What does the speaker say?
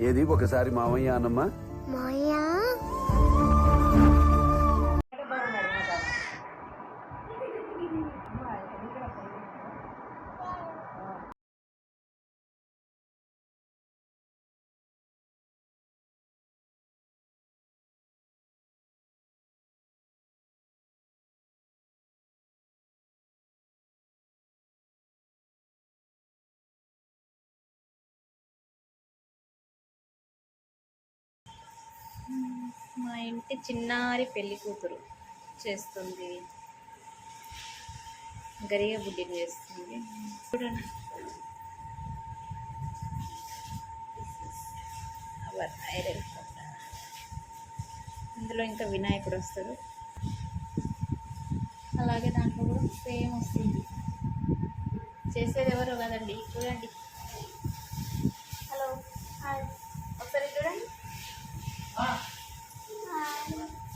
ఏది? ఒకసారి మామయ్య అన్నమ్మా. మాయా మా ఇంటి చిన్నారి పెళ్ళి కూతురు చేస్తుంది. గరియ బుడ్డిని చేస్తుంది. చూడండి. అవర్ ఐరన్ ఇందులో ఇంకా వినాయకుడు వస్తాడు. అలాగే దాంట్లో కూడా సేమ్ వస్తుంది. చేసేది ఎవరో కదండి. చూడండి.